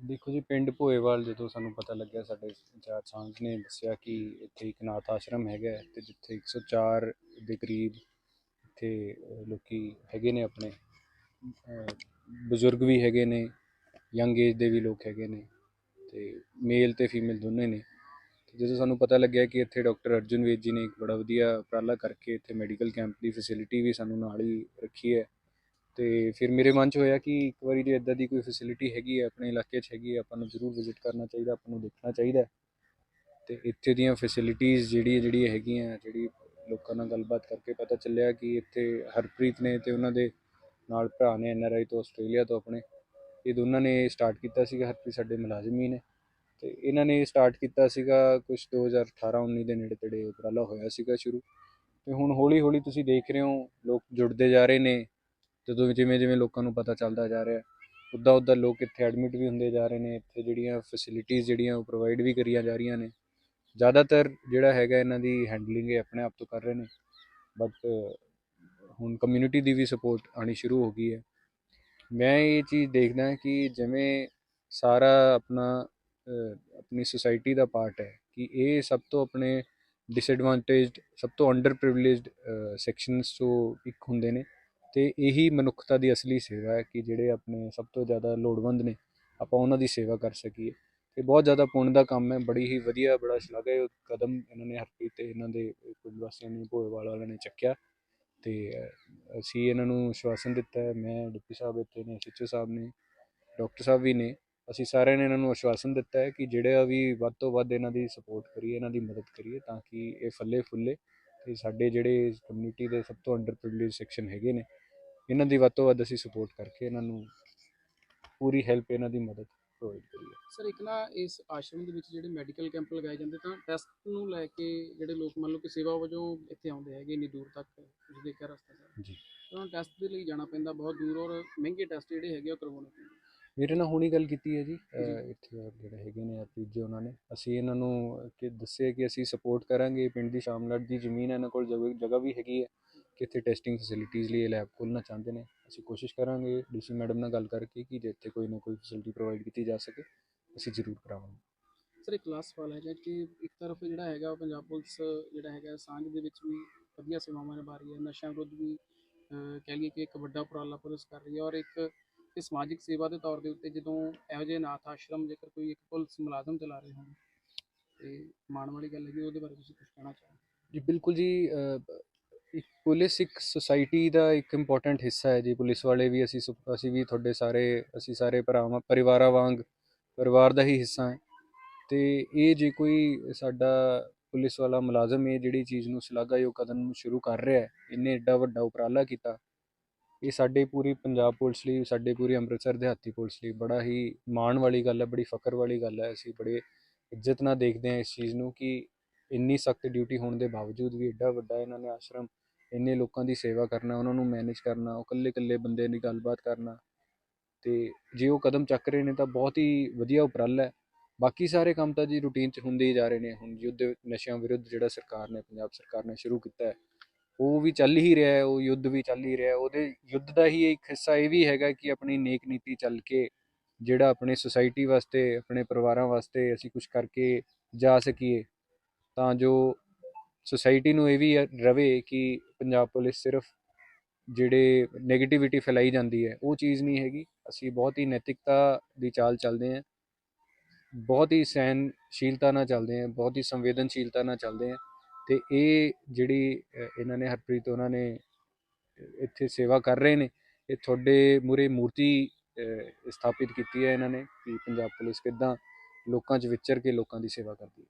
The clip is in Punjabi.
ਦੇਖੋ ਜੀ ਪਿੰਡ ਭੋਏਵਾਲ ਜਦੋਂ ਸਾਨੂੰ ਪਤਾ ਲੱਗਿਆ ਸਾਡੇ ਇੰਚਾਰਜ ਸਾਂਝ ਨੇ ਦੱਸਿਆ ਕਿ ਇੱਥੇ ਇੱਕ ਨਾਥ ਆਸ਼ਰਮ ਹੈਗਾ ਹੈ ਤੇ ਜਿੱਥੇ 104 ਦੇ ਕਰੀਬ ਇੱਥੇ ਅਹ, ਲੋਕੀ ਹੈਗੇ ਨੇ ਆਪਣੇ ਬਜ਼ੁਰਗ ਵੀ ਹੈਗੇ ਨੇ ਯੰਗ ਏਜ ਦੇ ਵੀ ਲੋਕ ਹੈਗੇ ਨੇ ਤੇ ਮੇਲ ਤੇ ਫੀਮੇਲ ਦੋਨੇ ਨੇ। ਤੇ ਜਦੋਂ ਸਾਨੂੰ ਪਤਾ ਲੱਗਿਆ ਕਿ ਇੱਥੇ ਡਾਕਟਰ ਅਰਜੁਨ ਵੇਦ ਜੀ ਨੇ ਇੱਕ ਬੜਾ ਵਧੀਆ ਉਪਰਾਲਾ ਕਰਕੇ ਇੱਥੇ ਮੈਡੀਕਲ ਕੈਂਪ ਦੀ ਫੈਸਿਲਿਟੀ ਵੀ ਸਾਨੂੰ ਨਾਲ ਹੀ ਰੱਖੀ ਹੈ ਤੇ ਫਿਰ ਮੇਰੇ ਮਨ 'ਚ ਹੋਇਆ ਕਿ ਇੱਕ ਵਾਰੀ ਜੇ ਇਦਾਂ ਦੀ ਕੋਈ ਫੈਸਿਲਿਟੀ ਹੈਗੀ ਹੈ, ਆਪਣੇ ਇਲਾਕੇ 'ਚ ਹੈਗੀ ਹੈ, ਆਪਾਂ ਨੂੰ ਜ਼ਰੂਰ ਵਿਜ਼ਿਟ ਕਰਨਾ ਚਾਹੀਦਾ, ਆਪਾਂ ਨੂੰ ਦੇਖਣਾ ਚਾਹੀਦਾ ਹੈ। ਤੇ ਇੱਥੇ ਦੀਆਂ ਫੈਸਿਲਿਟੀਆਂ ਜਿਹੜੀ ਜਿਹੜੀਆਂ ਹੈਗੀਆਂ, ਜਿਹੜੀ ਲੋਕਾਂ ਨਾਲ ਗੱਲਬਾਤ ਕਰਕੇ ਪਤਾ ਚੱਲਿਆ ਕਿ ਇੱਥੇ ਹਰਪ੍ਰੀਤ ਨੇ ਤੇ ਉਹਨਾਂ ਦੇ ਨਾਲ ਭਰਾ ਨੇ ਐਨਆਰਆਈ ਤੋਂ ਆਸਟ੍ਰੇਲੀਆ ਤੋਂ ਆਪਣੇ। ਇਹ ਦੋਨਾਂ ਨੇ ਸਟਾਰਟ ਕੀਤਾ ਸੀਗਾ, ਹਰਪ੍ਰੀਤ ਸਾਡੇ ਮੁਲਾਜ਼ਮੀ ਨੇ। ਤੇ ਇਹਨਾਂ ਨੇ ਸਟਾਰਟ ਕੀਤਾ ਸੀਗਾ ਕੁਝ 2018 19 ਦੇ ਨੇੜੇ ਤੇੜੇ ਉਪਰਾਲਾ ਹੋਇਆ ਸੀਗਾ ਸ਼ੁਰੂ। ਤੇ ਹੁਣ ਹੌਲੀ ਹੌਲੀ ਤੁਸੀਂ ਦੇਖ ਰਹੇ ਹੋ, ਲੋਕ ਜੁੜਦੇ ਜਾ ਰਹੇ ਨੇ। ਜਦੋਂ ਜਿਵੇਂ ਜਿਵੇਂ ਲੋਕਾਂ ਨੂੰ ਪਤਾ ਚੱਲਦਾ ਜਾ ਰਿਹਾ, ਉੱਦਾਂ ਉੱਦਾਂ ਲੋਕ ਇੱਥੇ ਐਡਮਿਟ ਵੀ ਹੁੰਦੇ ਜਾ ਰਹੇ ਨੇ, ਇੱਥੇ ਜਿਹੜੀਆਂ ਫੈਸਿਲਿਟੀਆਂ ਜਿਹੜੀਆਂ ਉਹ ਪ੍ਰੋਵਾਈਡ ਵੀ ਕਰੀਆਂ ਜਾ ਰਹੀਆਂ ਨੇ। ਜ਼ਿਆਦਾਤਰ ਜਿਹੜਾ ਹੈਗਾ ਇਹਨਾਂ ਦੀ ਹੈਂਡਲਿੰਗ ਇਹ ਆਪਣੇ ਆਪ ਤੋਂ ਕਰ ਰਹੇ ਨੇ। ਬਟ ਹੁਣ ਕਮਿਊਨਿਟੀ ਦੀ ਵੀ ਸਪੋਰਟ ਆਣੀ ਸ਼ੁਰੂ ਹੋ ਗਈ ਹੈ। ਮੈਂ ਇਹ ਚੀਜ਼ ਦੇਖਦਾ ਕਿ ਜਿਵੇਂ ਸਾਰਾ ਆਪਣਾ ਆਪਣੀ ਸੁਸਾਇਟੀ ਦਾ ਪਾਰਟ ਹੈ ਕਿ ਇਹ ਸਭ ਤੋਂ ਆਪਣੇ ਡਿਸਐਡਵਾਂਟੇਜਡ ਸਭ ਤੋਂ ਅੰਡਰ ਪ੍ਰਿਵਿਲੇਜਡ ਸੈਕਸ਼ਨਸ ਤੋਂ ਇੱਕ ਹੁੰਦੇ ਨੇ। ਤੇ ਇਹੀ ਮਨੁੱਖਤਾ ਦੀ ਅਸਲੀ ਸੇਵਾ ਹੈ ਕਿ ਜਿਹੜੇ ਆਪਣੇ ਸਭ ਤੋਂ ਜ਼ਿਆਦਾ ਲੋੜਵੰਦ ਨੇ, ਆਪਾਂ ਉਹਨਾਂ ਦੀ ਸੇਵਾ ਕਰ ਸਕੀਏ। ਤੇ ਬਹੁਤ ਜ਼ਿਆਦਾ ਪੁੰਨ ਦਾ ਕੰਮ ਹੈ, ਬੜੀ ਹੀ ਵਧੀਆ, ਬੜਾ ਸ਼ਲਾਘਾਯੋਗ ਕਦਮ ਇਹਨਾਂ ਨੇ ਹਰਪ੍ਰੀਤ ਤੇ ਇਹਨਾਂ ਦੇ ਕੁਝ ਵਾਸੀਆਂ ਨੇ ਭੋਏਵਾਲ ਵਾਲਿਆਂ ਨੇ ਚੱਕਿਆ। ਤੇ ਅਸੀਂ ਇਹਨਾਂ ਨੂੰ ਆਸ਼ਵਾਸਨ ਦਿੱਤਾ ਹੈ, ਮੈਂ, ਡਿਪਟੀ ਸਾਹਿਬ ਇੱਥੇ ਨੇ ਐਸਐਚਓ ਸਾਹਿਬ ਨੇ, ਡਾਕਟਰ ਸਾਹਿਬ ਵੀ ਨੇ, ਅਸੀਂ ਸਾਰਿਆਂ ਨੇ ਇਹਨਾਂ ਨੂੰ ਆਸ਼ਵਾਸਨ ਦਿੱਤਾ ਹੈ ਕਿ ਜਿਹੜਾ ਵੀ ਵੱਧ ਤੋਂ ਵੱਧ ਇਹਨਾਂ ਦੀ ਸਪੋਰਟ ਕਰੀਏ, ਇਹਨਾਂ ਦੀ ਮਦਦ ਕਰੀਏ ਤਾਂ ਕਿ ਇਹ ਫੱਲੇ ਫੁੱਲੇ ਤੇ ਸਾਡੇ ਜਿਹੜੇ ਕਮਿਊਨਿਟੀ ਦੇ ਸਭ ਤੋਂ ਅੰਡਰ ਪ੍ਰਿਵਿਲੇਜ ਸੈਕਸ਼ਨ ਹੈਗੇ ਨੇ ਇਹਨਾਂ ਦੀ ਵੱਧ ਤੋਂ ਵੱਧ ਅਸੀਂ ਸਪੋਰਟ ਕਰਕੇ ਇਹਨਾਂ ਨੂੰ ਪੂਰੀ ਹੈਲਪ ਇਹਨਾਂ ਦੀ ਮਦਦ ਪ੍ਰੋਵਾਈਡ ਕਰੀਏ। ਸਰ ਇੱਕ ਨਾ ਇਸ ਆਸ਼ਰਮ ਦੇ ਵਿੱਚ ਜਿਹੜੇ ਮੈਡੀਕਲ ਕੈਂਪ ਲਗਾਏ ਜਾਂਦੇ ਤਾਂ ਟੈਸਟ ਨੂੰ ਲੈ ਕੇ ਜਿਹੜੇ ਲੋਕ ਮੰਨ ਲਓ ਕਿ ਸੇਵਾ ਵਜੋਂ ਇੱਥੇ ਆਉਂਦੇ ਹੈਗੇ ਇੰਨੀ ਦੂਰ ਤੱਕ ਤੁਸੀਂ ਦੇਖਿਆ ਰਸਤਾ ਸਰ ਜੀ। ਉਹਨਾਂ ਟੈਸਟ ਦੇ ਲਈ ਜਾਣਾ ਪੈਂਦਾ ਬਹੁਤ ਦੂਰ ਔਰ ਮਹਿੰਗੇ ਟੈਸਟ ਜਿਹੜੇ ਹੈਗੇ ਉਹ ਕਰਵਾਉਣੇ ਪੈਂਦੇ। ਮੇਰੇ ਨਾਲ ਹੁਣੀ ਗੱਲ ਕੀਤੀ ਹੈ ਜੀ। ਅਹ। ਇੱਥੇ ਜਿਹੜੇ ਹੈਗੇ ਨੇ ਅਰਪੀਤ ਜੀ ਉਹਨਾਂ ਨੇ। ਅਸੀਂ ਇਹਨਾਂ ਨੂੰ ਕਿ ਦੱਸਿਆ ਕਿ ਅਸੀਂ ਸਪੋਰਟ ਕਰਾਂਗੇ ਪਿੰਡ ਦੀ ਸ਼ਾਮਲਾਟ ਦੀ ਜ਼ਮੀਨ ਹੈ ਇਹਨਾਂ ਕੋਲ ਜਗ੍ਹਾ ਜਗ੍ਹਾ ਵੀ ਹੈਗੀ ਹੈ ਕਿ ਇੱਥੇ ਟੈਸਟਿੰਗ ਫੈਸਿਲਿਟੀਆਂ ਲਈ ਲੈਬ ਖੋਲ੍ਹਣਾ ਚਾਹੁੰਦੇ ਨੇ। ਅਸੀਂ ਕੋਸ਼ਿਸ਼ ਕਰਾਂਗੇ ਡੀਸੀ ਮੈਡਮ ਨਾਲ ਗੱਲ ਕਰਕੇ ਕਿ ਜੇ ਇੱਥੇ ਕੋਈ ਨਾ ਕੋਈ ਫੈਸਿਲਿਟੀ ਪ੍ਰੋਵਾਈਡ ਕੀਤੀ ਜਾ ਸਕੇ ਅਸੀਂ ਜ਼ਰੂਰ ਕਰਾਵਾਂਗੇ। ਸਰ ਇੱਕ ਲਾਸਟ ਸਵਾਲ ਹੈਗਾ ਕਿ ਇੱਕ ਤਰਫ ਜਿਹੜਾ ਹੈਗਾ ਉਹ ਪੰਜਾਬ ਪੁਲਿਸ ਜਿਹੜਾ ਹੈਗਾ ਸਾਂਝ ਦੇ ਵਿੱਚ ਵੀ ਵਧੀਆ ਸੇਵਾਵਾਂ ਨਿਭਾ ਰਹੀ ਹੈ ਨਸ਼ਿਆਂ ਵਿਰੁੱਧ ਵੀ ਅਹ, ਕਹਿ ਲਈਏ ਕਿ ਇੱਕ ਵੱਡਾ ਉਪਰਾਲਾ ਪੁਲਿਸ ਕਰ ਰਹੀ ਹੈ ਔਰ ਇੱਕ ਇਹ ਸਮਾਜਿਕ ਸੇਵਾ ਦੇ ਤੌਰ ਦੇ ਉੱਤੇ ਜਦੋਂ ਇਹੋ ਜਿਹੇ ਅਨਾਥ ਆਸ਼ਰਮ ਜੇਕਰ ਕੋਈ ਇੱਕ ਪੁਲਿਸ ਮੁਲਾਜ਼ਮ ਚਲਾ ਰਹੇ ਹੋਣ, ਤੇ ਮਾਣ ਵਾਲੀ ਗੱਲ ਹੈਗੀ, ਉਹਦੇ ਬਾਰੇ ਤੁਸੀਂ ਕੁਝ ਕਹਿਣਾ ਚਾਹੋ ਜੀ, ਬਿਲਕੁਲ ਜੀ ਇੱਕ ਪੁਲਿਸ ਇੱਕ ਸੁਸਾਇਟੀ ਦਾ ਇੱਕ ਇੰਪੋਰਟੈਂਟ ਹਿੱਸਾ ਹੈ ਜੀ। ਪੁਲਿਸ ਵਾਲੇ ਵੀ ਅਸੀਂ ਸੁ- ਅਸੀਂ ਵੀ ਤੁਹਾਡੇ ਸਾਰੇ, ਅਸੀਂ ਸਾਰੇ ਭਰਾਵਾਂ, ਪਰਿਵਾਰਾਂ ਵਾਂਗ ਪਰਿਵਾਰ ਦਾ ਹੀ ਹਿੱਸਾ ਹੈ। ਤੇ ਇਹ ਜੇ ਕੋਈ ਸਾਡਾ ਪੁਲਿਸ ਵਾਲਾ ਮੁਲਾਜ਼ਮ ਇਹ ਜਿਹੜੀ ਚੀਜ਼ ਨੂੰ ਸ਼ਲਾਘਾਯੋਗ ਕਦਮ ਨੂੰ ਸ਼ੁਰੂ ਕਰ ਰਿਹਾ ਹੈ, ਇਹਨੇ ਏਡਾ ਵੱਡਾ ਉਪਰਾਲਾ ਕੀਤਾ ਇਹ ਸਾਡੇ ਪੂਰੀ ਪੰਜਾਬ ਪੁਲਿਸ ਲਈ, ਸਾਡੇ ਪੂਰੀ ਅੰਮ੍ਰਿਤਸਰ ਦਿਹਾਤੀ ਪੁਲਿਸ ਲਈ ਬੜਾ ਹੀ ਮਾਣ ਵਾਲੀ ਗੱਲ ਹੈ, ਬੜੀ ਫਕਰ ਵਾਲੀ ਗੱਲ ਹੈ। ਅਸੀਂ ਬੜੇ ਇੱਜ਼ਤ ਨਾਲ ਦੇਖਦੇ ਹਾਂ ਇਸ ਚੀਜ਼ ਨੂੰ ਕਿ ਇੰਨੀ ਸਖਤ ਡਿਊਟੀ ਹੋਣ ਦੇ ਬਾਵਜੂਦ ਵੀ ਐਡਾ ਵੱਡਾ ਇਹਨਾਂ ਨੇ ਆਸ਼ਰਮ, ਇੰਨੇ ਲੋਕਾਂ ਦੀ ਸੇਵਾ ਕਰਨਾ, ਉਹਨਾਂ ਨੂੰ ਮੈਨੇਜ ਕਰਨਾ, ਉਹ ਇਕੱਲੇ ਇਕੱਲੇ ਬੰਦੇ ਦੀ ਗੱਲਬਾਤ ਕਰਨਾ। ਤੇ ਜੇ ਉਹ ਕਦਮ ਚੱਕ ਰਹੇ ਨੇ ਤਾਂ ਬਹੁਤ ਹੀ ਵਧੀਆ ਉਪਰਾਲਾ ਹੈ। ਬਾਕੀ ਸਾਰੇ ਕੰਮ ਤਾਂ ਜੀ ਰੂਟੀਨ 'ਚ ਹੁੰਦੇ ਹੀ ਜਾ ਰਹੇ ਨੇ। ਹੁਣ ਯੁੱਧ ਨਸ਼ਿਆਂ ਵਿਰੁੱਧ ਜਿਹੜਾ ਸਰਕਾਰ ਨੇ, ਪੰਜਾਬ ਸਰਕਾਰ ਨੇ ਸ਼ੁਰੂ ਕੀਤਾ ਹੈ ਉਹ ਵੀ ਚੱਲ ਹੀ ਰਿਹਾ ਹੈ, ਉਹ ਯੁੱਧ ਵੀ ਚੱਲ ਹੀ ਰਿਹਾ ਉਹਦੇ ਯੁੱਧ ਦਾ ਹੀ ਇੱਕ ਹਿੱਸਾ ਇਹ ਵੀ ਹੈਗਾ ਕਿ ਆਪਣੀ ਨੇਕ ਨੀਤੀ ਚੱਲ ਕੇ ਜਿਹੜਾ ਆਪਣੇ ਸੁਸਾਇਟੀ ਵਾਸਤੇ, ਆਪਣੇ ਪਰਿਵਾਰਾਂ ਵਾਸਤੇ ਅਸੀਂ ਕੁਝ ਕਰਕੇ ਜਾ ਸਕੀਏ, ਤਾਂ ਜੋ ਸੁਸਾਇਟੀ ਨੂੰ ਇਹ ਵੀ ਰਵੇ ਕਿ ਪੰਜਾਬ ਪੁਲਿਸ ਸਿਰਫ ਜਿਹੜੇ 네ਗੇਟਿਵਿਟੀ ਫੈਲਾਈ ਜਾਂਦੀ ਹੈ, ਉਹ ਚੀਜ਼ ਨਹੀਂ ਹੈਗੀ, ਅਸੀਂ ਬਹੁਤ ਹੀ ਨੈਤਿਕਤਾ ਦੀ ਚਾਲ ਚੱਲਦੇ ਹਾਂ, ਬਹੁਤ ਹੀ ਸਹਿਨਸ਼ੀਲਤਾ ਨਾਲ ਚੱਲਦੇ ਹਾਂ, ਬਹੁਤ ਹੀ ਸੰਵੇਦਨਸ਼ੀਲਤਾ ਨਾਲ ਚੱਲਦੇ ਹਾਂ ਤੇ ਇਹ ਜਿਹੜੀ ਇਹਨਾਂ ਨੇ ਹਰਪ੍ਰੀਤ, ਉਹਨਾਂ ਨੇ ਇੱਥੇ ਸੇਵਾ ਕਰ ਰਹੇ ਨੇ, ਇਹ ਤੁਹਾਡੇ ਮੂਰੇ ਮੂਰਤੀ ਸਥਾਪਿਤ ਕੀਤੀ ਹੈ ਇਹਨਾਂ ਨੇ ਕਿ ਪੰਜਾਬ ਪੁਲਿਸ ਕਿੱਦਾਂ ਲੋਕਾਂ 'ਚ ਵਿਚਰ ਕੇ ਲੋਕਾਂ ਦੀ ਸੇਵਾ ਕਰਦੀ ਹੈ।